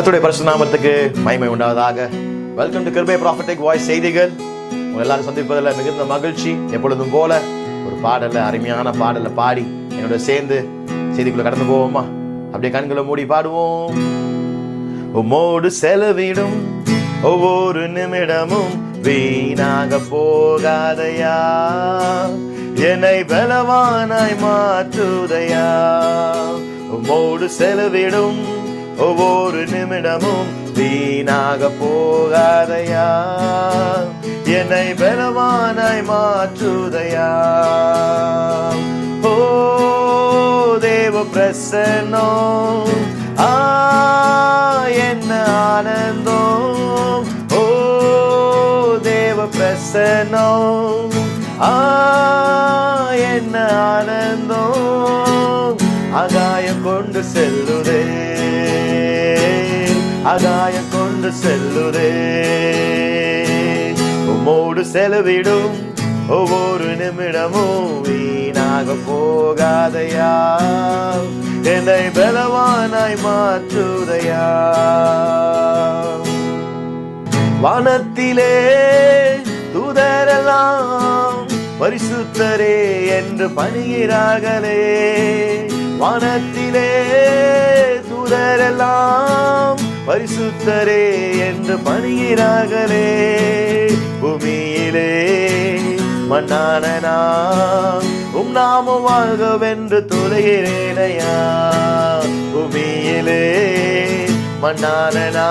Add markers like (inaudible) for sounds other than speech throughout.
கர்த்தருடைய பரிசு நாமத்துக்கு மகிமை உண்டாவதாக. Welcome to Kirubai prophetic voice செய்திகள். உங்க எல்லாரும் சந்திப்பதில் மிகுந்த மகிழ்ச்சி. எப்பொழுதும் போல ஒரு பாடலை அருமையான பாடலை பாடி என்னோட சேர்ந்து செய்திக்குள்ள கடந்து போவோமா? அப்படியே கண்களை மூடி பாடுவோம். உம்மோடு செலவிடும் ஒவ்வொரு நிமிடமும் வீணாக போகாதையா? என்னை பலவானாய் மாற்றுதையா? உம்மோடு செலவிடும் ஒவ்வொரு நிமிடமும் வீணாக போகாதையா? என்னை பலவானாய் மாற்றுதையா? ஓ தேவ பிரசன்னோ ஆ என்ன ஆனந்தோ? ஓ தேவ பிரசன்னோ ஆ என்ன ஆனந்தோ? ஆகாயம் ஆகாயம் கொண்டு செல்லுதே. உம்மோடு செலவிடும் ஒவ்வொரு நிமிடமும் வீணாக போகாதையா? என்னை பலவானாய் மாற்றுதையா? வானத்திலே தூதரெல்லாம் பரிசுத்தரே என்று பணிகிறார்களே. வானத்திலே தூதரெல்லாம் பரிசுத்தரே என்று பணிகிறார்களே பூமியிலே மன்னானனா உம் நாம வாழ்கவென்று தொலைகிறேனையா பூமியிலே மன்னானனா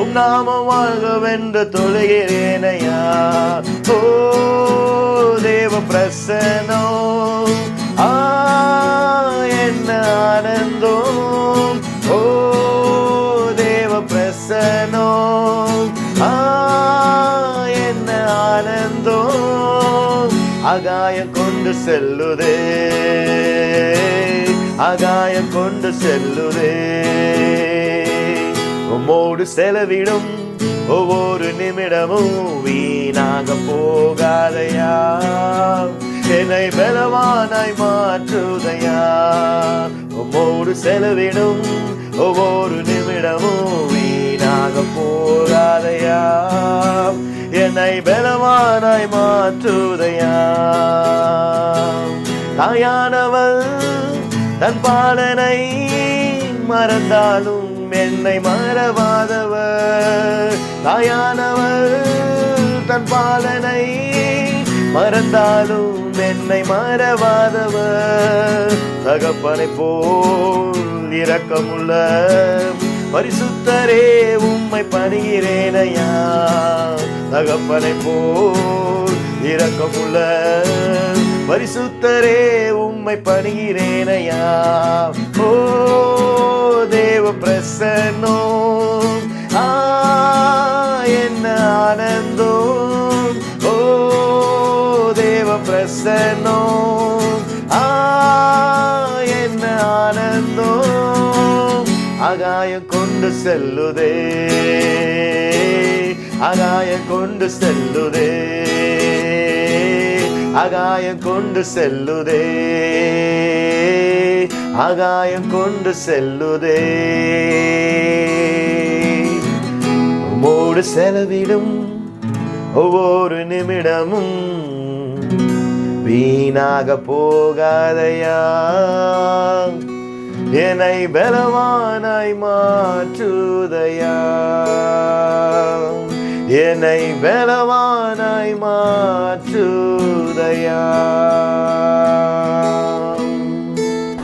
உம் நாம வாழ்கவென்று தொலைகிறேனையா ஓ தேவ பிரசனோ ஆ என்ன ஆனந்தம். பிரசனோ என்ன ஆனந்தம் ஆகாயம் கொண்டு செல்லுதே. அகாயம் கொண்டு செல்லுதே. உம்மோடு செலவிடும் ஒவ்வொரு நிமிடமும் வீணாக போகாதையா? என்னை பலவானாய் மாற்றுதையா உம்மோடு செலவிடும் ஒவ்வொரு நிமிடமும் வீ வீணாக போகாதையா என்னை பலவானாய் மாற்றுதையா தாயானவள் தன் பாலனை மறந்தாலும் என்னை மறவாதவர். தாயானவர் தன் பாலனை மறந்தாலும் என்னை மறவாதவர். தகப்பனை போல் இரக்கமுள்ள பரிசுத்தரே உம்மை பணிகிறேனையா. தகப்பனை போல் இரக்கமுள்ள பரிசுத்தரே உம்மை பணிகிறேனையா. அகாயம் கொண்டு செல்லுதே. அகாயம் கொண்டு செல்லுதே. உமோடு செலவிடும் ஒவ்வொரு நிமிடமும் வீணாக போகாதையா? என்னை பலவானாய் மாற்றுதையா? என்னை பலவானாய் மாற்று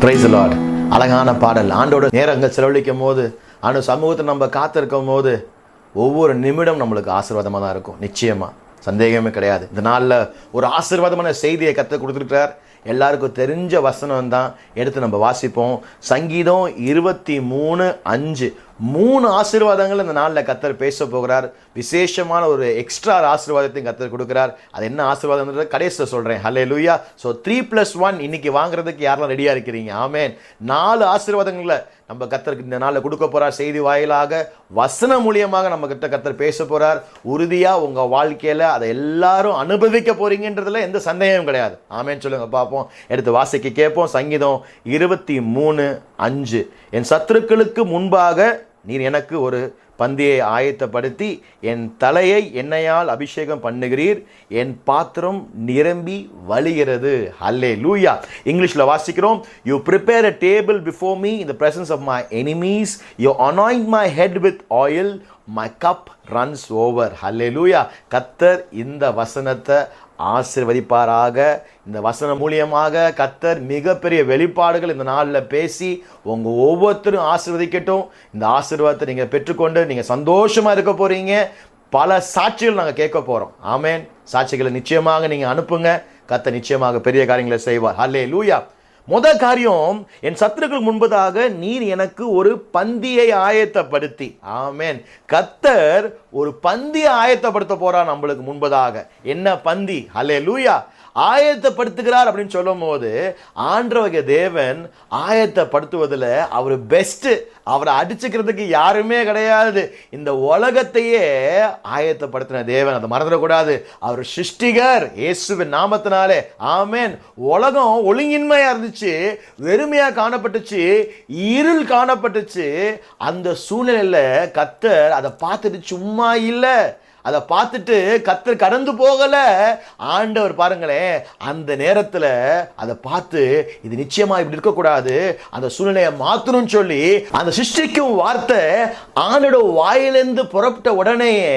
பிரைஸ் லார்ட் அழகான பாடல். ஆண்டோட நேரங்கள் செலவழிக்கும் போது அணு சமூகத்தை நம்ம காத்திருக்கும் போது ஒவ்வொரு நிமிடம் நம்மளுக்கு ஆசீர்வாதமாக தான் இருக்கும். நிச்சயமா. சந்தேகமே கிடையாது. இந்த நாளில் ஒரு ஆசீர்வாதமான செய்தியை கற்றுக் கொடுத்துருக்கிறார். எல்லாருக்கும் தெரிஞ்ச வசனம் தான் எடுத்து நம்ம வாசிப்போம். சங்கீதம் இருபத்தி மூணு அஞ்சு. மூணு ஆசீர்வாதங்கள் இந்த நாளில் கத்தர் பேச போகிறார். விசேஷமான ஒரு எக்ஸ்ட்ரா ஆசீர்வாதத்தையும் கத்தர் கொடுக்குறார். அது என்ன ஆசீர்வாதம்ன்றது கடைசியில் சொல்கிறேன் ஹலே லூயா ஸோ த்ரீ ப்ளஸ் ஒன் இன்னைக்கு வாங்குறதுக்கு யாரெல்லாம் ரெடியாக இருக்கிறீங்க? ஆமேன் நாலு ஆசீர்வாதங்களை நம்ம கத்தருக்கு இந்த நாளில் கொடுக்க போகிறார் செய்தி வாயிலாக வசன மூலியமாக நம்மக்கிட்ட கத்தர் பேச போகிறார் உறுதியாக உங்கள் வாழ்க்கையில் அதை எல்லாரும் அனுபவிக்க போகிறீங்கன்றதுல எந்த சந்தேகமும் கிடையாது. ஆமேன்னு சொல்லுங்க பார்ப்போம். எடுத்து வாசிக்க கேட்போம். சங்கீதம் இருபத்தி மூணு அஞ்சு. என் சத்துருக்களுக்கு முன்பாக நீர் எனக்கு ஒரு பந்தியை ஆயத்தப்படுத்தி என் தலையை எண்ணெயால் அபிஷேகம் பண்ணுகிறீர். என் பாத்திரம் நிரம்பி வழிகிறது. ஹல்லே லூயா இங்கிலீஷில் வாசிக்கிறோம். You prepare a table before me in the presence of my enemies you anoint my head with oil my cup runs over hallelujah கத்தர் இந்த வசனத்தை ஆசிர்வதிப்பாராக. இந்த வசனம் மூலியமாக கத்தர் மிகப்பெரிய வெளிப்பாடுகள் இந்த நாளில் பேசி உங்கள் ஒவ்வொருத்தரும் ஆசிர்வதிக்கட்டும். இந்த ஆசீர்வாதத்தை நீங்கள் பெற்றுக்கொண்டு நீங்கள் சந்தோஷமாக இருக்க போகிறீங்க பல சாட்சிகள் நாங்கள் கேட்க போகிறோம் ஆமேன். சாட்சிகளை நிச்சயமாக நீங்கள் அனுப்புங்க. கத்தர் நிச்சயமாக பெரிய காரியங்களை செய்வார். ஹல்லே லூயா முத காரியம் என் சத்துருக்கள் முன்பதாக நீர் எனக்கு ஒரு பந்தியை ஆயத்தப்படுத்தி. ஆமேன். கத்தர் ஒரு பந்தியை ஆயத்தப்படுத்த போறா நம்மளுக்கு முன்பதாக. என்ன பந்தி? ஹலே லூயா ஆயத்தப்படுத்துகிறார் அப்படின்னு சொல்லும் போது ஆண்டவக தேவன் ஆயத்தப்படுத்துவதில் அவர் பெஸ்ட்டு அவரை அடிச்சுக்கிறதுக்கு யாருமே கிடையாது. இந்த உலகத்தையே ஆயத்தப்படுத்தின தேவன். அதை மறந்துடக்கூடாது. அவர் சிருஷ்டிகர். இயேசுவின் நாமத்தினாலே. ஆமேன். உலகம் ஒழுங்கின்மையாக இருந்துச்சு. வெறுமையாக காணப்பட்டுச்சு. இருள் காணப்பட்டுச்சு. அந்த சூழ்நிலையில கத்தர் அதை பார்த்துட்டு சும்மா இல்லை. அதை பார்த்துட்டு கத்தர் கடந்து போகல. ஆண்டவர் பாருங்களேன் அந்த நேரத்தில் அதை பார்த்து இது நிச்சயமா இப்படி இருக்கக்கூடாது அந்த சூழ்நிலையை மாத்தணும்னு சொல்லி அந்த சிருஷ்டிக்கும் வார்த்தை ஆண்டோட வாயிலிருந்து புறப்பட்ட உடனேயே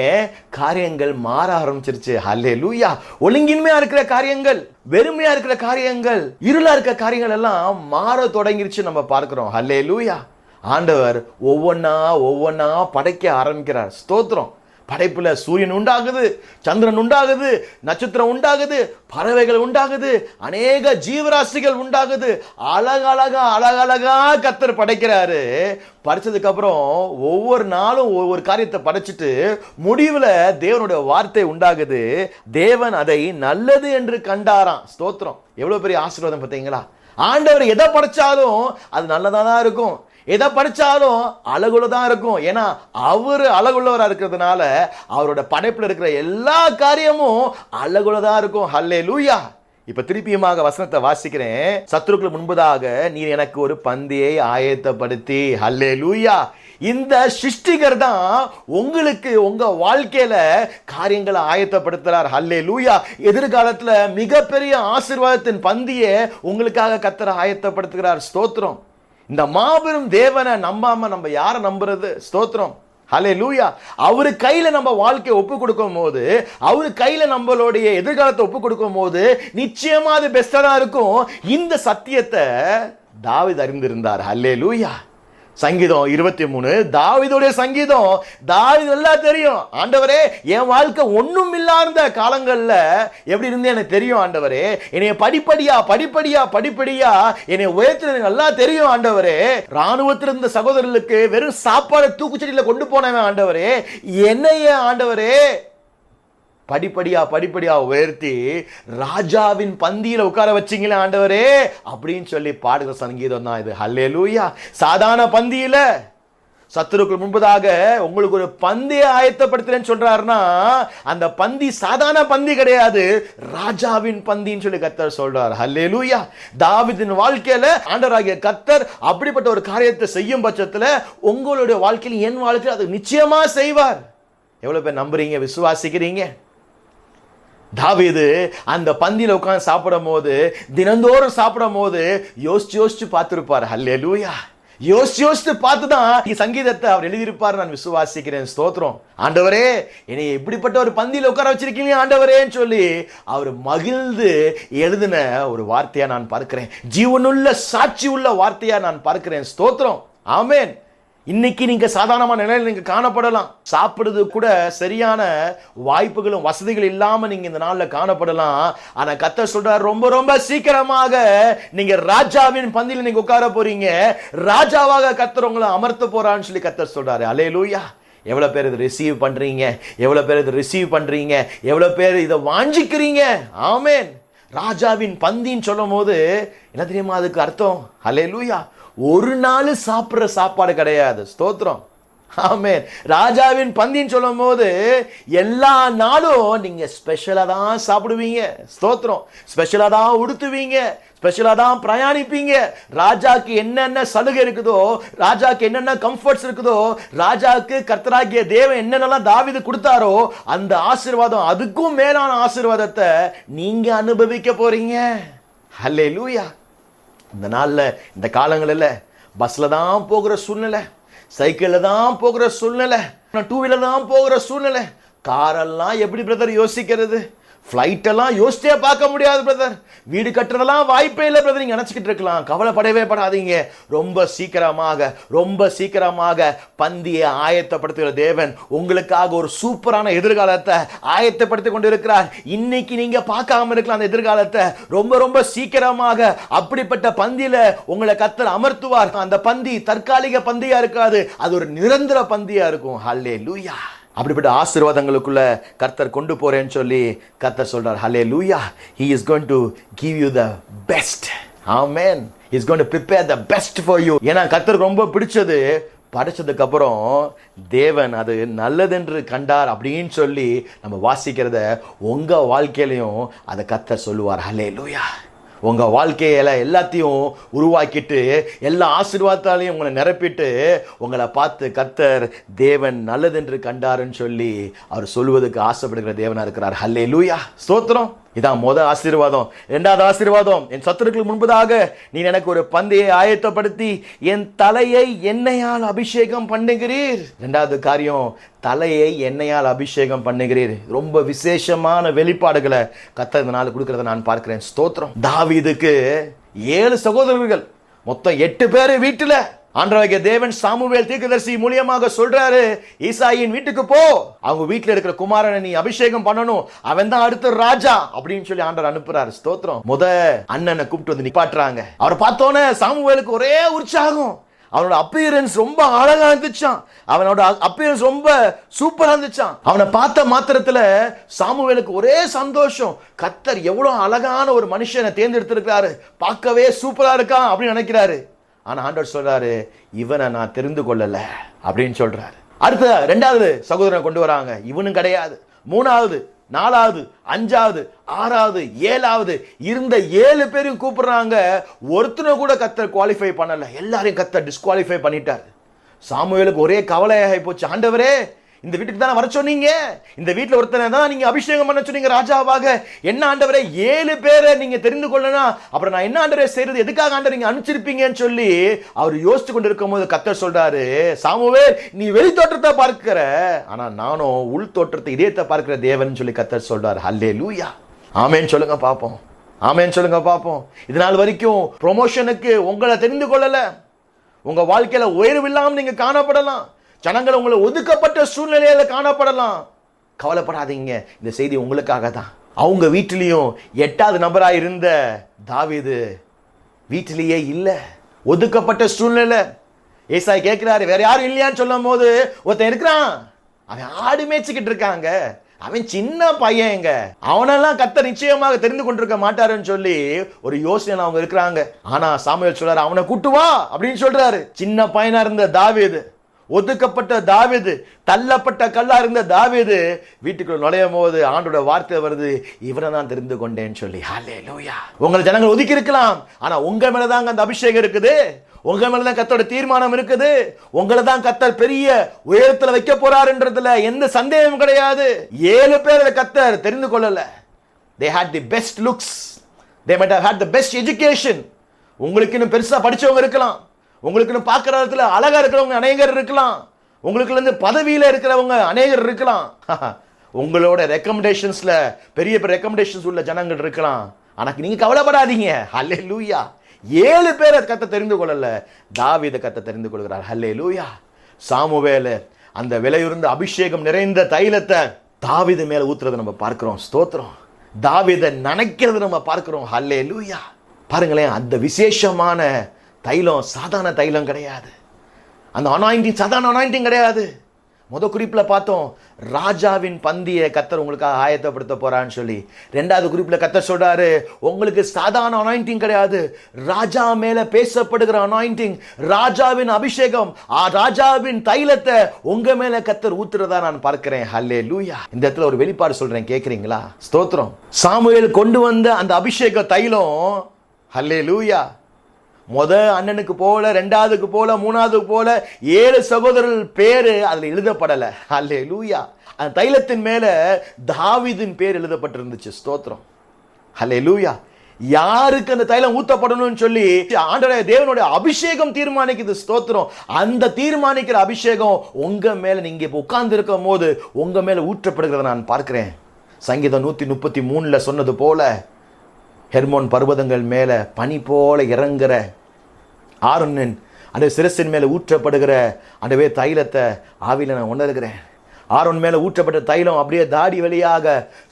காரியங்கள் மாற ஆரம்பிச்சிருச்சு. ஹல்லே லூயா ஒழுங்கின்மையா இருக்கிற காரியங்கள் வெறுமையா இருக்கிற காரியங்கள் இருளா இருக்கிற காரியங்கள் எல்லாம் மாற தொடங்கிருச்சு நம்ம பார்க்கிறோம். ஹல்லே லூயா ஆண்டவர் ஒவ்வொன்னா ஒவ்வொன்னா படைக்க ஆரம்பிக்கிறார். ஸ்தோத்திரம். படைப்பில் சூரியன் உண்டாகுது சந்திரன் உண்டாகுது நட்சத்திரம் உண்டாகுது பறவைகள் உண்டாகுது அநேக ஜீவராசிகள் உண்டாகுது. அழகழகா அழகழகா கத்தர் படைக்கிறாரு. படிச்சதுக்கு அப்புறம் ஒவ்வொரு நாளும் ஒவ்வொரு காரியத்தை படைச்சிட்டு முடிவில் தேவனுடைய வார்த்தை உண்டாகுது. தேவன் அதை நல்லது என்று கண்டாராம். ஸ்தோத்திரம். எவ்வளோ பெரிய ஆசீர்வாதம் பார்த்தீங்களா? ஆண்டவர் எதை படைச்சாலும் அது நல்லதாக தான் இருக்கும். எதை படித்தாலும் அழகுல தான் இருக்கும். ஏன்னா அவர் அழகுள்ளவராக இருக்கிறதுனால அவரோட படைப்பில் இருக்கிற எல்லா காரியமும் அழகுல தான் இருக்கும். ஹல்லே லூயா இப்ப திருப்பியுமாக வசனத்தை வாசிக்கிறேன். சத்துருக்கள் முன்பதாக நீர் எனக்கு ஒரு பந்தியை ஆயத்தப்படுத்தி. ஹல்லே லூயா இந்த சிருஷ்டிகர் தான் உங்களுக்கு உங்க வாழ்க்கையில காரியங்களை ஆயத்தப்படுத்துறார். ஹல்லே லூயா எதிர்காலத்துல மிகப்பெரிய ஆசீர்வாதத்தின் பந்தியை உங்களுக்காக கத்தர ஆயத்தப்படுத்துகிறார். ஸ்தோத்திரம். இந்த மாபெரும் தேவனை நம்பாம நம்ம யாரை நம்புறது? ஸ்தோத்திரம். ஹலே லூயா அவரு கையில நம்ம வாழ்க்கையை ஒப்பு கொடுக்கும் போது அவரு கையில நம்மளுடைய எதிர்காலத்தை ஒப்பு கொடுக்கும் போது நிச்சயமா அது பெஸ்டா தான் இருக்கும். இந்த சத்தியத்தை தாவித் அறிந்திருந்தார். ஹல்லே லூயா சங்கீதம் இருபத்தி மூணு. தாவிதுடைய சங்கீதம். தாவிது நல்லா தெரியும். ஆண்டவரே என் வாழ்க்கை ஒன்றும் இல்லாத காலங்களில் எப்படி இருந்து எனக்கு தெரியும் ஆண்டவரே? என்னைய படிப்படியா படிப்படியா படிப்படியா என்னை உயர்த்தினது நல்லா தெரியும் ஆண்டவரே. ராணுவத்தில் இருந்த சகோதரர்களுக்கு வெறும் சாப்பாடு தூக்குச்சடியில் கொண்டு போனவன் ஆண்டவரே. என்னைய ஆண்டவரே. படிப்படியா படிப்படியா உயர்த்தி ராஜாவின் பந்தியில உட்கார வச்சிங்களே ஆண்டவரே அப்படின்னு சொல்லி பாடுகிற சங்கீதம் தான் இது. ஹல்லே லூயா சாதாரண பந்தியில சத்துருக்கள் முன்பதாக உங்களுக்கு ஒரு பந்தியை ஆயத்தப்படுத்துறேன்னு சொல்றாருன்னா அந்த பந்தி சாதாரண பந்தி கிடையாது. ராஜாவின் பந்தின்னு சொல்லி கத்தர் சொல்றார். ஹல்லேலூயா. தாவிதின் வாழ்க்கையில ஆண்டராகிய கத்தர் அப்படிப்பட்ட ஒரு காரியத்தை செய்யும் பட்சத்துல உங்களுடைய வாழ்க்கையில் என் வாழ்க்கையில் அது நிச்சயமா செய்வார். எவ்வளோ பேர் நம்புறீங்க விசுவாசிக்கிறீங்க? தாவீது அந்த பந்தியில உட்கார்ந்து சாப்பிடும் போது தினந்தோறும் சாப்பிடும் போது யோசிச்சு யோசிச்சு பார்த்துருப்பார். ஹல்லே லூயா யோசிச்சு யோசித்து பார்த்து தான் சங்கீதத்தை அவர் எழுதியிருப்பார் நான் விசுவாசிக்கிறேன். ஸ்தோத்திரம். ஆண்டவரே என்னை எப்படிப்பட்ட ஒரு பந்தியில் உட்கார வச்சிருக்கீங்க ஆண்டவரேன்னு சொல்லி அவர் மகிழ்ந்து எழுதின ஒரு வார்த்தையா நான் பார்க்கிறேன். ஜீவனுள்ள சாட்சி உள்ள வார்த்தையா நான் பார்க்கிறேன். ஸ்தோத்திரம். ஆமேன். இன்னைக்கு நீங்க சாதாரணமான நிலையில் நீங்க காணப்படலாம். சாப்பிடுறது கூட சரியான வாய்ப்புகளும் வசதிகள் இல்லாம நீங்க இந்த நாள்ல காணப்படலாம். ஆனா கத்த சொல்றார் ரொம்ப ரொம்ப சீக்கிரமாக நீங்க ராஜாவின் பந்தியில் நீங்க உட்கார போறீங்க. ராஜாவாக கத்துறவங்களை அமர்த்த போறான்னு சொல்லி கத்த சொல்றாரு. அலே லூயா எவ்வளோ பேர் இதை ரிசீவ் பண்ணுறீங்க எவ்வளோ பேர் இதை ரிசீவ் பண்ணுறீங்க எவ்வளோ பேர் இதை வாஞ்சிக்கிறீங்க? ஆமேன். ராஜாவின் பந்தின்னு சொல்லும் போது என்ன தெரியுமா அதுக்கு அர்த்தம்? ஹலே லூயா ஒரு நாள் சாப்பிட்ற சாப்பாடு கிடையாது. ஸ்தோத்திரம். ஆமே ராஜாவின் பந்தின்னு சொல்லும் போது எல்லா நாளும் நீங்கள் ஸ்பெஷலாக தான் சாப்பிடுவீங்க. ஸ்தோத்திரம். ஸ்பெஷலாக தான் உடுத்துவீங்க. ஸ்பெஷலாக தான் பிரயாணிப்பீங்க. ராஜாக்கு என்னென்ன சலுகை இருக்குதோ ராஜாக்கு என்னென்ன கம்ஃபர்ட்ஸ் இருக்குதோ ராஜாக்கு கர்த்தராகிய தேவன் என்னென்னலாம் தாவிது கொடுத்தாரோ அந்த ஆசீர்வாதம் அதுக்கும் மேலான ஆசீர்வாதத்தை நீங்கள் அனுபவிக்க போகிறீங்க ஹலே லூயா இந்த நாளில் இந்த காலங்களில் பஸ்ஸில் தான் போகிற சூழ்நிலை சைக்கிளில் தான் போகிற சூழ்நிலை டூ வீலர் தான் போகிற சூழ்நிலை. காரெல்லாம் எப்படி பிரதர் யோசிக்கிறது? ஃப்ளைட் எல்லாம் யோசிச்சே பார்க்க முடியாது பிரதர் வீடு கட்டுறதெல்லாம் வாய்ப்பே இல்லை பிரதர் நீங்கள் நினச்சிக்கிட்டு இருக்கலாம். கவலைப்படவே படாதீங்க. ரொம்ப சீக்கிரமாக ரொம்ப சீக்கிரமாக பந்தியை ஆயத்தப்படுத்துகிற தேவன் உங்களுக்காக ஒரு சூப்பரான எதிர்காலத்தை ஆயத்தப்படுத்தி கொண்டு இருக்கிறார் இன்னைக்கு நீங்கள் பார்க்காம இருக்கலாம் அந்த எதிர்காலத்தை. ரொம்ப ரொம்ப சீக்கிரமாக அப்படிப்பட்ட பந்தியில் உங்களை கத்தர் அமர்த்துவார். அந்த பந்தி தற்காலிக பந்தியாக இருக்காது. அது ஒரு நிரந்தர பந்தியாக இருக்கும். ஹல்லே லூயா அப்படிப்பட்ட ஆசீர்வாதங்களுக்குள்ள கர்த்தர் கொண்டு போறேன்னு சொல்லி கர்த்தர் சொல்றார். Hallelujah he is going to give you the best amen is going to prepare the best for you ஏன்னா கர்த்தருக்கு ரொம்ப பிடிச்சது படைச்சதுக்கு அப்புறம் தேவன் அது நல்லதென்று கண்டார் அப்படின்னு சொல்லி நம்ம வாசிக்கிறத உங்க வாழ்க்கையிலையும் அதை கத்த சொல்லுவார். ஹலே லூயா உங்க வாழ்க்கையில எல்லாத்தையும் உருவாக்கிட்டு எல்லா ஆசீர்வாதத்தாலையும் உங்களை நிரப்பிட்டு உங்களை பார்த்து கத்தர் தேவன் நல்லதென்று கண்டாருன்னு சொல்லி அவர் சொல்வதற்கு ஆசைப்படுகிற தேவனா இருக்கிறார். ஹல்லே லூயா ஸ்தோத்திரம். இதான் மொதல் ஆசீர்வாதம். ரெண்டாவது ஆசீர்வாதம் என் சத்துருக்கள் முன்பதாக நீ எனக்கு ஒரு பந்தையை ஆயத்தப்படுத்தி என் தலையை எண்ணெயால் அபிஷேகம் பண்ணுகிறீர். ரெண்டாவது காரியம் தலையை எண்ணெயால் அபிஷேகம் பண்ணுகிறீர். ரொம்ப விசேஷமான வெளிப்பாடுகளை கத்ததுனால நாள் கொடுக்கறத நான் பார்க்கிறேன். ஸ்தோத்திரம். தாவிதுக்கு ஏழு சகோதரர்கள் மொத்தம் எட்டு பேர் வீட்டில். ஆண்டவராகிய தேவன் சாமுவேல் தீர்க்கதரிசி மூலியமாக சொல்றாரு ஈசாயின் வீட்டுக்கு போ. அவங்க வீட்டில் இருக்கிற குமாரனை நீ அபிஷேகம் பண்ணணும். அவன் தான் அடுத்த ராஜா. அப்படின்னு சொல்லி ஆண்டவர் அனுப்புறாரு. ஸ்தோத்திரம். முத அண்ணனை கூப்பிட்டு வந்து நிப்பாட்டுறாங்க. அவரை பார்த்தோன்னே சாமுவேலுக்கு ஒரே உற்சாகம். அவனோட அப்பியரன்ஸ் ரொம்ப அழகா இருந்துச்சான் அவனோட அப்பியரன்ஸ் ரொம்ப சூப்பரா இருந்துச்சான் அவனை பார்த்த மாத்திரத்துல சாமுவேலுக்கு ஒரே சந்தோஷம். கத்தர் எவ்வளவு அழகான ஒரு மனுஷனை தேர்ந்தெடுத்திருக்கிறாரு. பார்க்கவே சூப்பரா இருக்கான் அப்படின்னு நினைக்கிறாரு. ஆனால் ஆண்டவர் சொல்கிறாரு இவனை நான் தெரிந்து கொள்ளலை அப்படின்னு சொல்கிறாரு அடுத்த ரெண்டாவது சகோதரனை கொண்டு வராங்க. இவனும் கிடையாது. மூணாவது நாலாவது அஞ்சாவது ஆறாவது ஏழாவது இருந்த ஏழு பேரையும் கூப்பிடுறாங்க. ஒருத்தனை கூட கத்தர் குவாலிஃபை பண்ணலை. எல்லாரையும் கத்தர் டிஸ்குவாலிஃபை பண்ணிட்டார். சாமுவேலுக்கு ஒரே கவலையாகி போச்சு. ஆண்டவரே இந்த வீட்டுக்கு தானே வர சொன்னீங்க? இந்த வீட்டில் ஒருத்தனை தான் நீங்கள் அபிஷேகம் பண்ண சொன்னீங்க ராஜாவாக. என்ன ஆண்டவரே ஏழு பேரை நீங்கள் தெரிந்து கொள்ளணும் அப்புறம் நான் என்ன ஆண்டவரை செய்யறது எதுக்காக ஆண்டவர் நீங்கள் அனுப்பிச்சிருப்பீங்கன்னு சொல்லி அவர் யோசித்து கொண்டு இருக்கும் போது கத்தர் சொல்கிறாரு சாமுவே நீ வெளி தோற்றத்தை பார்க்கிற. ஆனால் நானும் உள் தோற்றத்தை இதயத்தை பார்க்கிற தேவன் சொல்லி கத்தர் சொல்கிறார் ஹல்லே லூயா ஆமேன்னு சொல்லுங்க பார்ப்போம் ஆமேன்னு சொல்லுங்க பார்ப்போம் இது நாள் வரைக்கும் ப்ரொமோஷனுக்கு உங்களை தெரிந்து கொள்ளலை. உங்கள் வாழ்க்கையில் உயர்வு இல்லாமல் நீங்கள் காணப்படலாம். ஜனங்கள் உங்களை ஒதுக்கப்பட்ட சூழ்நிலையில் காணப்படலாம். கவலைப்படாதீங்க. இந்த செய்தி உங்களுக்காக தான். அவங்க வீட்டிலையும் எட்டாவது நபராக இருந்த தாவிது வீட்டிலேயே இல்லை. ஒதுக்கப்பட்ட சூழ்நிலை. ஏசாய் கேட்குறாரு வேற யாரும் இல்லையான்னு சொல்லும் போது ஒருத்தன் இருக்கிறான். அவன் ஆடு மேய்ச்சிக்கிட்டு இருக்காங்க. அவன் சின்ன பையன்ங்க அவனெல்லாம் கத்த நிச்சயமாக தெரிந்து கொண்டிருக்க மாட்டாருன்னு சொல்லி ஒரு யோசனை அவங்க இருக்கிறாங்க. ஆனா சாமியல் சொல்றாரு அவனை கூட்டு வா அப்படின்னு சொல்றாரு. சின்ன பையனா இருந்த தாவீது. ஒதுக்கப்பட்ட தாவிது தள்ளப்பட்ட கல்லா இருந்த தாவிது வீட்டுக்குள்ள நுழையும் போது ஆண்டோட வார்த்தை வருது இவனை தான் தெரிந்து கொண்டேன்னு சொல்லி. ஹலே லோயா உங்களை ஜனங்கள் ஒதுக்கி இருக்கலாம். ஆனா உங்க மேலதாங்க அந்த அபிஷேகம் இருக்குது. உங்க மேலதான் கத்தோட தீர்மானம் இருக்குது. உங்களை தான் கத்தர் பெரிய உயரத்துல வைக்க போறாருன்றதுல எந்த சந்தேகமும் கிடையாது. ஏழு பேர் கத்தர் தெரிந்து கொள்ளல. They hate the best looks they met hate the best education உங்களுக்கு இன்னும் பெருசா படிச்சவங்க இருக்கலாம். உங்களுக்குன்னு பார்க்குற இடத்துல அழகாக இருக்கிறவங்க அநேகர் இருக்கலாம். உங்களுக்குலேருந்து பதவியில் இருக்கிறவங்க அநேகர் இருக்கலாம். (laughs) உங்களோட ரெக்கமெண்டேஷன்ஸில் பெரிய பெரிய ரெக்கமெண்டேஷன்ஸ் உள்ள ஜனங்கள் இருக்கலாம். ஆனால் நீங்கள் கவலைப்படாதீங்க. ஹல்லே லூயா ஏழு பேர் கத்தை தெரிந்து கொள்ளல. தாவித கத்தை தெரிந்து கொள்கிறார். ஹல்லே லூயா சாமுவேல அந்த விலையுறந்த அபிஷேகம் நிறைந்த தைலத்தை தாவித மேலே ஊத்துறதை நம்ம பார்க்குறோம். ஸ்தோத்திரம். தாவீதை நினைக்கிறத நம்ம பார்க்குறோம். ஹல்லே லூயா பாருங்களேன் அந்த விசேஷமான தைலம் சாதாரண தைலம் கிடையாது. அந்த அனாயிண்டிங் சாதாரண அனாயிண்டிங் கிடையாது. முத குறிப்பில் பார்த்தோம் ராஜாவின் பந்தியை கத்தர் உங்களுக்காக ஆயத்தப்படுத்த போகிறான்னு சொல்லி. ரெண்டாவது குறிப்பில் கத்தர் சொல்கிறாரு உங்களுக்கு சாதாரண அனாயிண்டிங் கிடையாது. ராஜா மேலே பேசப்படுகிற அனாயிண்டிங் ராஜாவின் அபிஷேகம் ஆ, ராஜாவின் தைலத்தை உங்கள் மேலே கத்தர் ஊத்துறதா நான் பார்க்கிறேன். ஹல்லே லூயா இந்த இடத்துல ஒரு வெளிப்பாடு சொல்கிறேன் கேட்குறீங்களா ஸ்தோத்திரம். சாமுவேல் கொண்டு வந்த அந்த அபிஷேக தைலம் ஹல்லே லூயா முத அண்ணனுக்கு போல ரெண்டாவதுக்கு போல மூணாவதுக்கு போல ஏழு சகோதரர்கள் பேரு அதுல எழுதப்படலை. அல்லே லூயா அந்த தைலத்தின் மேல தாவிதின் பேர் எழுதப்பட்டிருந்துச்சு ஸ்தோத்திரம். அல்லே லூயா யாருக்கு அந்த தைலம் ஊத்தப்படணும்னு சொல்லி ஆண்டவரே தேவனுடைய அபிஷேகம் தீர்மானிக்குது ஸ்தோத்திரம். அந்த தீர்மானிக்கிற அபிஷேகம் உங்க மேல நீங்க இப்ப உட்கார்ந்து இருக்கும் போது உங்க மேல ஊற்றப்படுகிறத நான் பார்க்கிறேன். சங்கீதம் நூத்தி முப்பத்தி மூணுல சொன்னது போல ஹெர்மோன் பர்வதங்கள் மேலே பனி போல இறங்குற ஆருணன் அந்த சிரசின் மேலே ஊற்றப்படுகிற அந்தவே தைலத்தை ஆவியில் நான் உணர்கிறேன். ஆரோன் மேலே ஊற்றப்பட்ட தைலம் அப்படியே தாடி வழியாக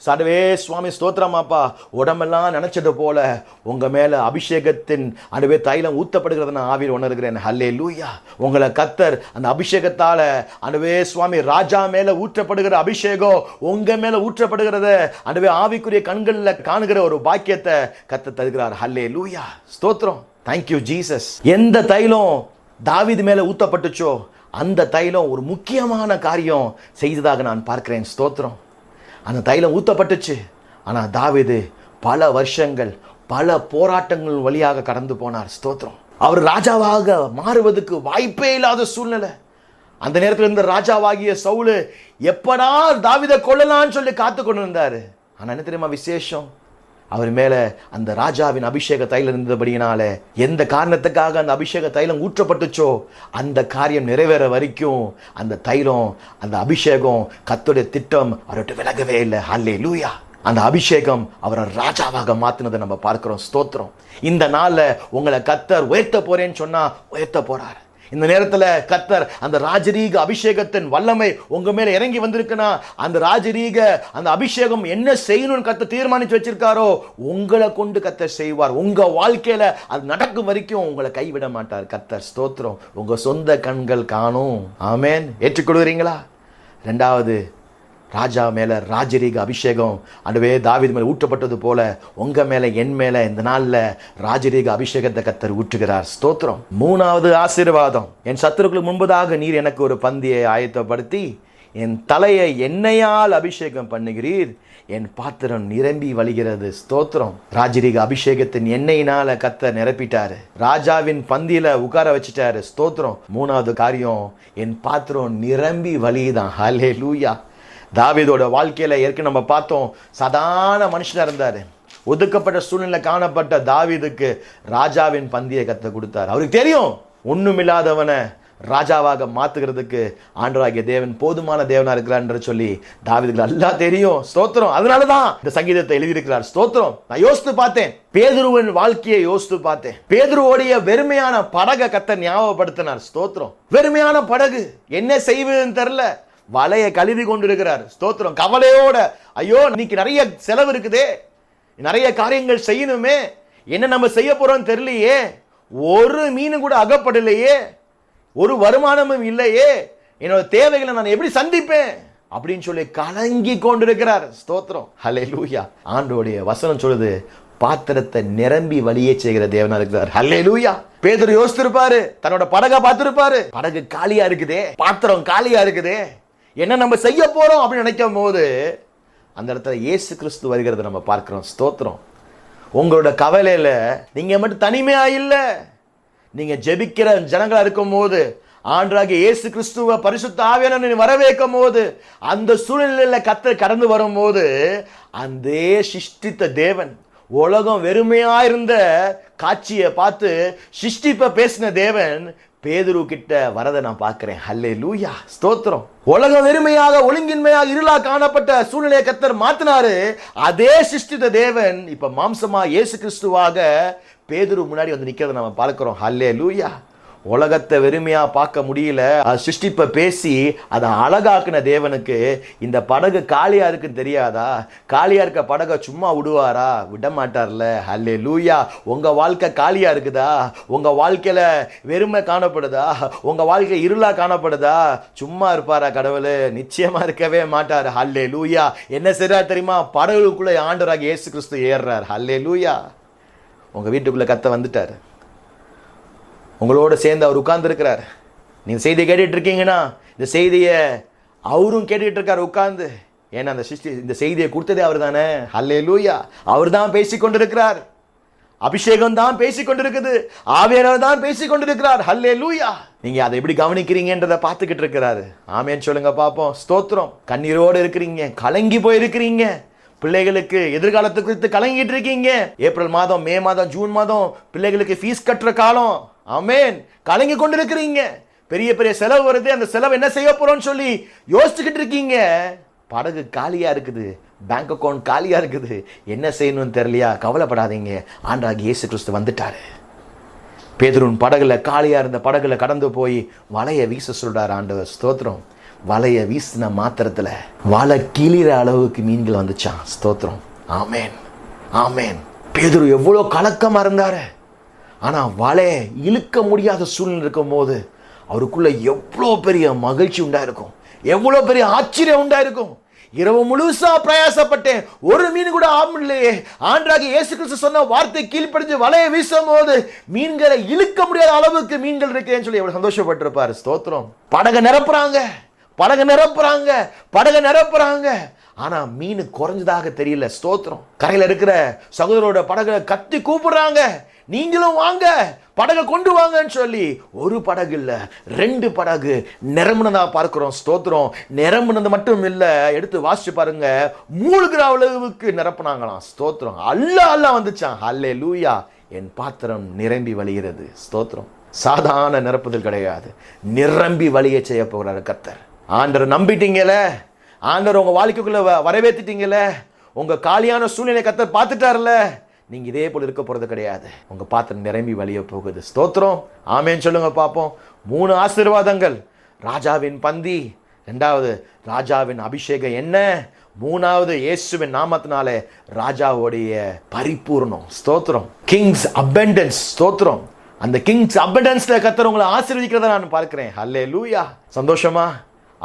சடவே சுவாமி ஸ்தோத்திரமாப்பா உடம்பெல்லாம் நினச்சது போல உங்கள் மேலே அபிஷேகத்தின் அடுவே தைலம் ஊற்றப்படுகிறத நான் ஆவியில் உணர்கிறேன். ஹல்லே லூயா உங்களை கத்தர் அந்த அபிஷேகத்தால் அனுவே சுவாமி ராஜா மேலே ஊற்றப்படுகிற அபிஷேகம் உங்கள் மேலே ஊற்றப்படுகிறத அனுவே ஆவிக்குரிய கண்களில் காணுகிற ஒரு பாக்கியத்தை கத்த தருகிறார். ஹல்லே லூயா ஸ்தோத்திரம் தேங்க்யூ ஜீசஸ் எந்த தைலம் தாவிது மேலே ஊற்றப்பட்டுச்சோ அந்த தைலம் ஒரு முக்கியமான காரியம் செய்ததாக நான் பார்க்கிறேன். ஸ்தோத்திரம். அந்த தைலம் ஊத்தப்பட்டுச்சு. ஆனால் தாவிது பல வருஷங்கள் பல போராட்டங்கள் வழியாக கடந்து போனார். ஸ்தோத்திரம். அவர் ராஜாவாக மாறுவதற்கு வாய்ப்பே இல்லாத சூழ்நிலை. அந்த நேரத்தில் இருந்த ராஜாவாகிய சவுலு எப்படா தாவிதை கொல்லலாம்னு சொல்லி காத்து கொண்டு இருந்தார் ஆனால் என்ன தெரியுமா விசேஷம்? அவர் மேலே அந்த ராஜாவின் அபிஷேக தைலம் இருந்தபடியினால எந்த காரணத்துக்காக அந்த அபிஷேக தைலம் ஊற்றப்பட்டுச்சோ அந்த காரியம் நிறைவேற வரைக்கும் அந்த தைலம் அந்த அபிஷேகம் கத்துடைய திட்டம் அவர்கிட்ட விலகவே இல்லை. அல்லே லூயா அந்த அபிஷேகம் அவரை ராஜாவாக மாற்றினதை நம்ம பார்க்குறோம். ஸ்தோத்திரம். இந்த நாளில் உங்களை கத்தர் உயர்த்த போறேன்னு சொன்னால் உயர்த்த போறார். இந்த நேரத்தில் கத்தர் அந்த ராஜரீக அபிஷேகத்தின் வல்லமை உங்க மேல இறங்கி வந்திருக்குன்னா அந்த ராஜரீக அந்த அபிஷேகம் என்ன செய்யணும்னு கத்த தீர்மானிச்சு வச்சிருக்காரோ உங்களை கொண்டு கத்தர் செய்வார். உங்க வாழ்க்கையில அது நடக்கும் வரைக்கும் உங்களை கைவிட மாட்டார். கத்தர் ஸ்தோத்திரம். உங்க சொந்த கண்கள் காணும். ஆமேன். ஏற்றுக்கொள்கிறீங்களா? ரெண்டாவது ராஜா மேலே ராஜரீக அபிஷேகம். அண்டுவே தாவித மேலே ஊற்றப்பட்டது போல உங்கள் மேலே என் மேலே இந்த நாளில் ராஜரீக அபிஷேகத்தை கத்தர் ஊற்றுகிறார். ஸ்தோத்திரம். மூணாவது ஆசீர்வாதம். என் சத்துருக்களுக்கு முன்பதாக நீர் எனக்கு ஒரு பந்தியை ஆயத்தப்படுத்தி என் தலையை எண்ணெயால் அபிஷேகம் பண்ணுகிறீர். என் பாத்திரம் நிரம்பி வழிகிறது. ஸ்தோத்திரம். ராஜரீக அபிஷேகத்தின் எண்ணெயினால கத்த நிரப்பிட்டாரு. ராஜாவின் பந்தியில உட்கார வச்சுட்டாரு. ஸ்தோத்திரம். மூணாவது காரியம் என் பாத்திரம் நிரம்பி வழியுதான். ஹலே லூயா தாவீதோட வாழ்க்கையில் ஏற்கனவே நம்ம பார்த்தோம் சாதாரண மனுஷனாக இருந்தார். ஒதுக்கப்பட்ட சூழ்நிலை காணப்பட்ட தாவீதுக்கு ராஜாவின் பந்தியை கற்றுக் கொடுத்தார். அவருக்கு தெரியும் ஒன்றுமில்லாதவனை ராஜாவாக மாத்துகிறதுக்கு ஆண்டராகிய தேவன் போதுமான தேவனாக இருக்கிறான்ற சொல்லி தாவிதுக்கு நல்லா தெரியும் ஸ்தோத்திரம். அதனால தான் இந்த சங்கீதத்தை எழுதியிருக்கிறார். ஸ்தோத்திரம். நான் யோசித்து பார்த்தேன். பேதுருவின் வாழ்க்கையை யோசித்து பார்த்தேன். பேதுருவோடைய வெறுமையான படகை கத்த ஞாபகப்படுத்தினார். ஸ்தோத்திரம். வெறுமையான படகு. என்ன செய்வதுன்னு தெரில வலையை கழுவி கொண்டிருக்கிறார். ஸ்தோத்திரம். கவலையோட ஐயோ இன்னைக்கு நிறைய செலவு இருக்குதே. நிறைய காரியங்கள் செய்யணுமே. என்ன நம்ம செய்ய போறோம் தெரியலையே. ஒரு மீன் கூட அகப்படலையே. ஒரு வருமானமும் இல்லையே. என்னோட தேவைகளை நான் எப்படி சந்திப்பேன்? அப்படின்னு சொல்லி கலங்கி கொண்டிருக்கிறார். ஸ்தோத்திரம். ஹலே லூயா ஆண்டோடைய வசனம் சொல்லுது பாத்திரத்தை நிரம்பி வழியே செய்கிற தேவனா இருக்கிறார். ஹல்லே லூயா பேதர் யோசித்திருப்பாரு. தன்னோட படகை பார்த்திருப்பாரு. படகு காலியா இருக்குதே. பாத்திரம் காலியா இருக்குதே. என்ன நம்ம செய்ய போகிறோம் அப்படின்னு நினைக்கும் போது அந்த இடத்துல இயேசு கிறிஸ்து வருகிறத நம்ம பார்க்குறோம் ஸ்தோத்திரம். உங்களோட கவலையில் நீங்கள் மட்டும் தனிமையாக இல்லை. நீங்கள் ஜெபிக்கிற ஜனங்களாக இருக்கும் போது ஆண்டாக இயேசு கிறிஸ்துவ பரிசுத்த ஆவியான வரவேற்கும் போது அந்த சூழ்நிலையில் கத்தர் கடந்து வரும்போது அந்த சிஷ்டித்த தேவன் உலகம் வெறுமையா இருந்த காட்சியை பார்த்து சிஷ்டிப்பை பேசின தேவன் பேதுரு கிட்ட வரதை நான் பார்க்கிறேன். ஹல்லே லூயா ஸ்தோத்திரம். உலகம் வெறுமையாக ஒழுங்கின்மையாக இருளா காணப்பட்ட சூழ்நிலையை கத்தர் மாத்தினாரு. அதே சிஷ்டித தேவன் இப்ப மாம்சமா இயேசு கிறிஸ்துவாக பேதுரு முன்னாடி வந்து நிக்கிறத நம்ம பார்க்கிறோம். ஹல்லே லூயா உலகத்தை வெறுமையா பார்க்க முடியல. சிருஷ்டிப்பை பேசி அதை அழகாக்குன தேவனுக்கு இந்த படகு காலியா இருக்குன்னு தெரியாதா? காலியா இருக்க படகை சும்மா விடுவாரா? விட மாட்டார்ல அல்லே லூயா உங்க வாழ்க்கை காலியா இருக்குதா? உங்க வாழ்க்கையில வெறுமை காணப்படுதா? உங்க வாழ்க்கை இருளா காணப்படுதா? சும்மா இருப்பாரா கடவுள்? நிச்சயமா இருக்கவே மாட்டார். அல்லே லூயா என்ன செய்றார் தெரியுமா? படகுக்குள்ள ஆண்டராக இயேசு கிறிஸ்து ஏறுறார். அல்லே லூயா உங்க வீட்டுக்குள்ள கத்த வந்துட்டார். உங்களோட சேர்ந்து அவர் உட்கார்ந்துருக்கிறார். நீங்கள் செய்தியை கேட்டுட்டு இருக்கீங்கன்னா இந்த செய்தியை அவரும் கேட்டுக்கிட்டு இருக்கார் உட்கார்ந்து. ஏன்னா அந்த சிருஷ்டி இந்த செய்தியை கொடுத்ததே அவர் தானே ஹல்லே லூயா அவர் தான் பேசிக்கொண்டிருக்கிறார். அபிஷேகம் தான் பேசிக்கொண்டிருக்குது. ஆவியானவர் தான் பேசிக்கொண்டிருக்கிறார். ஹல்லே லூயா நீங்கள் அதை எப்படி கவனிக்கிறீங்கன்றதை பார்த்துக்கிட்டு இருக்கிறாரு. ஆமேன்னு சொல்லுங்க பார்ப்போம். ஸ்தோத்திரம். கண்ணீரோடு இருக்கிறீங்க. கலங்கி போயிருக்கிறீங்க. பிள்ளைகளுக்கு எதிர்காலத்தை குறித்து கலங்கிட்டு இருக்கீங்க ஏப்ரல் மாதம் மே மாதம் ஜூன் மாதம் பிள்ளைகளுக்கு ஃபீஸ் கட்டுற காலம். அமேன் கலங்கி கொண்டு இருக்கிறீங்க பெரிய பெரிய செலவு வருது. அந்த செலவு என்ன செய்ய போறோம்னு சொல்லி யோசிச்சுக்கிட்டு இருக்கீங்க. படகு காலியா இருக்குது. பேங்க் அக்கௌண்ட் காலியா இருக்குது. என்ன செய்யணும்னு தெரியலையா? கவலைப்படாதீங்க. ஆண்டாகி இயேசு கிறிஸ்து வந்துட்டாரு. பேதுருன் படகுல காலியா இருந்த படகுல கடந்து போய் வலைய வீச சொல்றாரு ஆண்டவர். ஸ்தோத்திரம். வலைய வீசின மாத்திரத்தில் வலை கிளிற அளவுக்கு மீன்கள் வந்துச்சான் ஸ்தோத்திரம். ஆமேன். ஆமேன். பேதுரு எவ்வளோ கலக்கமாக இருந்தார். ஆனால் வலையை இழுக்க முடியாத சூழ்நிலை இருக்கும் போது அவருக்குள்ளே எவ்வளோ பெரிய மகிழ்ச்சி உண்டாயிருக்கும். எவ்வளோ பெரிய ஆச்சரியம் உண்டாயிருக்கும். இரவு முழுசா பிரயாசப்பட்டேன். ஒரு மீன் கூட ஆமில்லையே ஆண்டாக இயேசு கிறிஸ்து சொன்ன வார்த்தை கீழ்ப்படிஞ்சு வலையை வீசும் போது மீன்களை இழுக்க முடியாத அளவுக்கு மீன்கள் இருக்கேன்னு சொல்லி எவ்வளவு சந்தோஷப்பட்டிருப்பாரு. ஸ்தோத்திரம். படகை நிரப்புறாங்க. படகை நிரப்புறாங்க படகை நிரப்புறாங்க. ஆனா மீன் குறைஞ்சதாக தெரியல. ஸ்தோத்திரம். கரையில் இருக்கிற சகோதரோட படகை கத்தி கூப்பிடுறாங்க. நீங்களும் வாங்க படகை கொண்டு வாங்கன்னு சொல்லி ஒரு படகு இல்லை ரெண்டு படகு நிரம்புனதாக பார்க்குறோம். ஸ்தோத்திரம். நிரம்பினது மட்டும் இல்லை எடுத்து வாசிச்சு பாருங்க. மூழ்கிற அளவுக்கு நிரப்புனாங்களாம். ஸ்தோத்திரம். அல்ல அல்ல வந்துச்சான் அல்லே லூயா என் பாத்திரம் நிரம்பி வழிகிறது. ஸ்தோத்திரம். சாதாரண நிரப்புதல் கிடையாது. நிரம்பி வழியை செய்ய போகிறாரு கர்த்தர். ஆண்டரை நம்பிட்டீங்கல ஆண்டர் உங்கள் வாழ்க்கைக்குள்ளே வ- உங்கள் காலியான சூழ்நிலை கர்த்தர் பார்த்துட்டார்ல. நீங்கள் இதே போல் இருக்க போகிறது கிடையாது. உங்கள் பாத்திரம் நிரம்பி வழிய போகுது. ஸ்தோத்திரம். ஆமேன்னு சொல்லுங்க பார்ப்போம். மூணு ஆசீர்வாதங்கள். ராஜாவின் பந்தி. ரெண்டாவது ராஜாவின் அபிஷேகம் என்ன? மூணாவது இயேசுவின் நாமத்தினாலே ராஜாவுடைய பரிபூர்ணம். ஸ்தோத்திரம். கிங்ஸ் அபெண்டன்ஸ் ஸ்தோத்திரம். அந்த கிங்ஸ் அபெண்டன்ஸில் கத்தர் உங்களை ஆசீர்வதிக்கிறத நான் பார்க்குறேன். ஹல்லே லூயா சந்தோஷமா?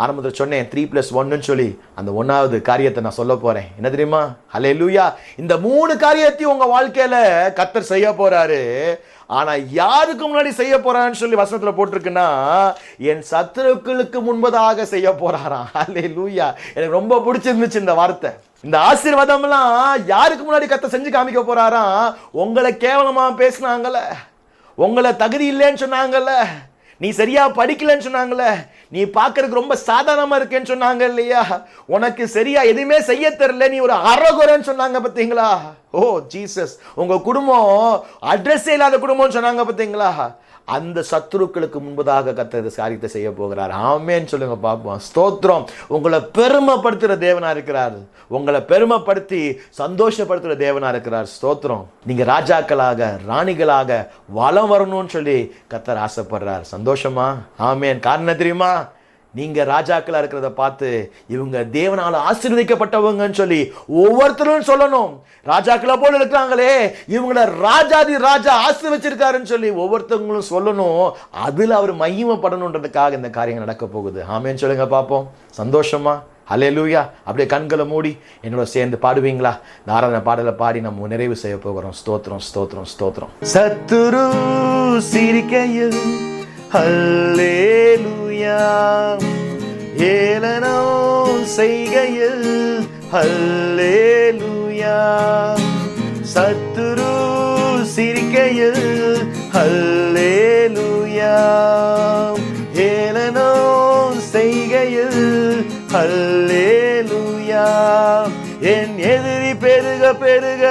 ஆரம்பத்தில் சொன்னேன் த்ரீ ப்ளஸ் ஒன்னு சொல்லி. அந்த ஒன்றாவது காரியத்தை நான் சொல்ல போகிறேன் என்ன தெரியுமா? ஹலே லூயா இந்த மூணு காரியத்தையும் உங்கள் வாழ்க்கையில் கத்தர் செய்ய போகிறாரு ஆனால் யாருக்கு முன்னாடி செய்ய போகிறான்னு சொல்லி வசனத்தில் போட்டிருக்குன்னா என் சத்துருக்களுக்கு முன்பதாக செய்ய போகிறாராம் ஹலே லூயா எனக்கு ரொம்ப பிடிச்சிருந்துச்சு இந்த வார்த்தை. இந்த ஆசீர்வாதம்லாம் யாருக்கு முன்னாடி கத்தை செஞ்சு காமிக்க போகிறாராம் உங்களை கேவலமாக பேசினாங்கல்ல. உங்களை தகுதி இல்லைன்னு சொன்னாங்கல்ல. நீ சரியா படிக்கலன்னு சொன்னாங்கல்ல நீ பார்க்கறதுக்கு ரொம்ப சாதாரணமா இருக்கேன்னு சொன்னாங்க இல்லையா? உனக்கு சரியா எதுவுமே செய்ய தெரியல நீ ஒரு அறகுறன்னு சொன்னாங்க பார்த்தீங்களா? ஓ ஜீசஸ் உங்க குடும்பம் அட்ரஸே இல்லாத குடும்பம்னு சொன்னாங்க பார்த்தீங்களா? அந்த சத்துருக்களுக்கு முன்பதாக கத்தர் காரியத்தை செய்ய போகிறார். ஆமேன்னு சொல்லுங்க பார்ப்போம் ஸ்தோத்திரம். உங்களை பெருமைப்படுத்துகிற தேவனாக இருக்கிறார். உங்களை பெருமைப்படுத்தி சந்தோஷப்படுத்துகிற தேவனாக இருக்கிறார். ஸ்தோத்திரம். நீங்கள் ராஜாக்களாக ராணிகளாக வளம் வரணும்னு சொல்லி கத்தர் ஆசைப்படுறார். சந்தோஷமா? ஆமேன். காரணம் தெரியுமா? நீங்க ராஜாக்களா இருக்கிறத பார்த்து இவங்க தேவனால ஆசீர்வதிக்கப்பட்டவங்கன்னு சொல்லி ஒவ்வொருத்தரும் சொல்லணும். ராஜாக்களை போல இருக்கிறாங்களே இவங்கள ராஜாதி ராஜா ஆசீர்வச்சிருக்காருன்னு சொல்லி ஒவ்வொருத்தவங்களும் சொல்லணும். அதில் அவர் மையமப்படணுன்றதுக்காக இந்த காரியங்கள் நடக்க போகுது. ஆமேன்னு சொல்லுங்க பார்ப்போம். சந்தோஷமா? ஹalleluya. அப்படியே கண்களை மூடி என்னோட சேர்ந்து பாடுவீங்களா? இந்த பாடலை பாடி நம்ம நிறைவு செய்ய போகிறோம். ஸ்தோத்திரம் ஸ்தோத்திரம் ஸ்தோத்திரம். சத்துரு சிரிக்கையில் ஹல்லேலூயா ஏலனோ செய்கையில் ஹல்லேலூயா சத்துரு சிரிக்கையில் ஹல்லேலூயா ஏலனோ செய்கையில் ஹல்லேலூயா என் எதிரி பெருக பெருக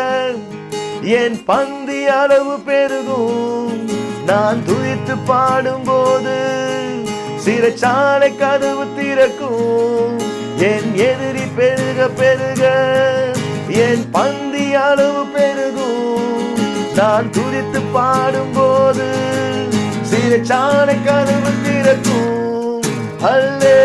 என் பந்தி அளவு பெருகும். நான் துதித்து பாடும்போது சிறைச்சாலை கதவு திறக்கும். என் எதிரி பெருக பெருக என் பந்தி அளவு பெருகும். நான் துதித்து பாடும்போது சிறை சாண கதவு திறக்கும். அல்லே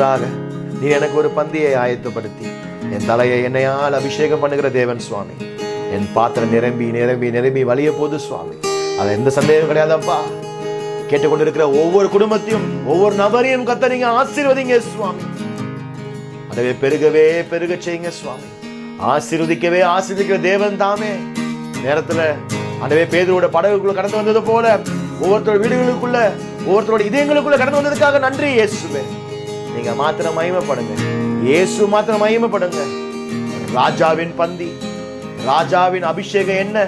முழுவதாக நீ எனக்கு ஒரு பந்தியை ஆயத்தப்படுத்தி. என் தலையை என்னையால் அபிஷேகம் பண்ணுகிற தேவன் சுவாமி. என் பாத்திரம் நிரம்பி நிரம்பி நிரம்பி வலிய போது சுவாமி. அது எந்த சந்தேகம் கிடையாதப்பா. கேட்டுக்கொண்டிருக்கிற ஒவ்வொரு குடும்பத்தையும் ஒவ்வொரு நபரையும் கத்த நீங்க ஆசீர்வதிங்க சுவாமி. அதவே பெருகவே பெருக செய்யுங்க சுவாமி. ஆசீர்வதிக்கவே ஆசீர்வதிக்கிற தேவன் தாமே. நேரத்துல அண்டவே பேதரோட படகுக்குள்ள கடந்து வந்தது போல ஒவ்வொருத்தரோட வீடுகளுக்குள்ள ஒவ்வொருத்தரோட இதயங்களுக்குள்ள கடந்து வந்ததுக்காக நன்றி இயேசுவே. நீங்க மாத்திரம் மகிமைப்படுங்க. இயேசு மாத்திரம் மகிமைப்படுங்க. ராஜாவின் பந்தி ராஜாவின் அபிஷேகம் என்ன?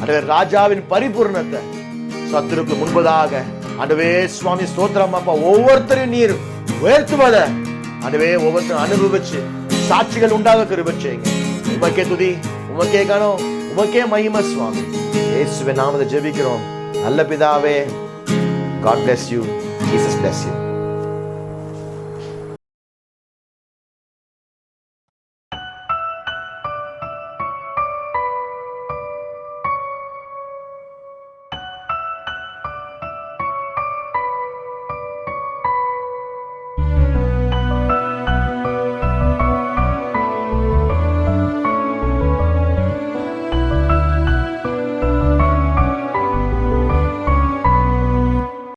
அண்டவே ராஜாவின் பரிபூர்ணத்தை. சத்துருக்கு முன்பதாக அண்டவே சுவாமி ஸ்தோத்திரம் அப்பா ஒவ்வொருத்தரையும் நீர் உயர்த்துவத. அண்டவே ஒவ்வொருத்தரும் அனுபவிச்சு சாட்சிகள் உண்டாக கிருபை செய்யுங்க உமக்கே துதி உமக்கே கணம் உமக்கே மகிமை சுவாமி. இயேசுவின் நாமத்தை ஜெபிக்கிறோம். நல்ல பிதாவே God bless you Jesus bless you